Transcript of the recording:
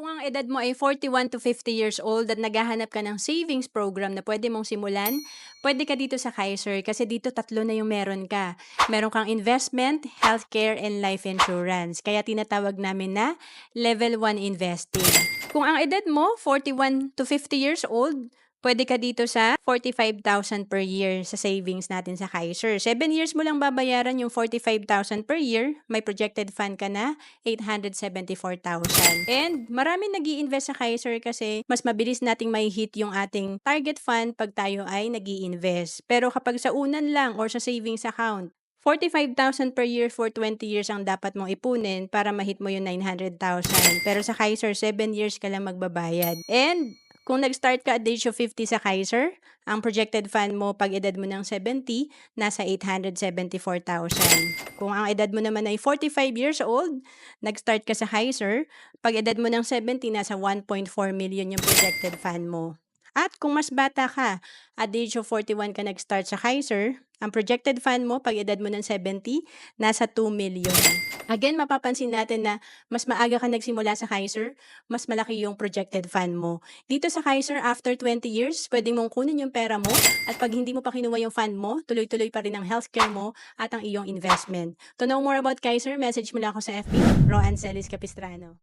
Kung ang edad mo ay 41 to 50 years old at naghahanap ka ng savings program na pwede mong simulan, pwede ka dito sa Kaiser kasi dito tatlo na yung meron ka. Meron kang investment, healthcare, and life insurance. Kaya tinatawag namin na level 1 investing. Kung ang edad mo 41 to 50 years old, pwede ka dito sa 45,000 per year sa savings natin sa Kaiser. 7 years mo lang babayaran yung 45,000 per year, may projected fund ka na 874,000. And marami nag invest sa Kaiser kasi mas mabilis nating may hit yung ating target fund pag tayo ay nag invest Pero kapag sa unan lang or sa savings account, 45,000 per year for 20 years ang dapat mong ipunin para mahit mo yung 900,000. Pero sa Kaiser, 7 years ka lang magbabayad. And kung nag-start ka at the age of 50 sa Kaiser, ang projected fund mo pag edad mo ng 70, nasa 874,000. Kung ang edad mo naman ay 45 years old, nag-start ka sa Kaiser, pag edad mo ng 70, nasa 1.4 million yung projected fund mo. At kung mas bata ka, at the age of 41 ka nag-start sa Kaiser, ang projected fund mo pag edad mo ng 70, nasa 2 million. Again, mapapansin natin na mas maaga ka nagsimula sa Kaiser, mas malaki yung projected fund mo. Dito sa Kaiser, after 20 years, pwede mong kunin yung pera mo at pag hindi mo pa kinuha yung fund mo, tuloy-tuloy pa rin ang healthcare mo at ang iyong investment. To know more about Kaiser, message mo lang ako sa FB, Roan Celis Capistrano.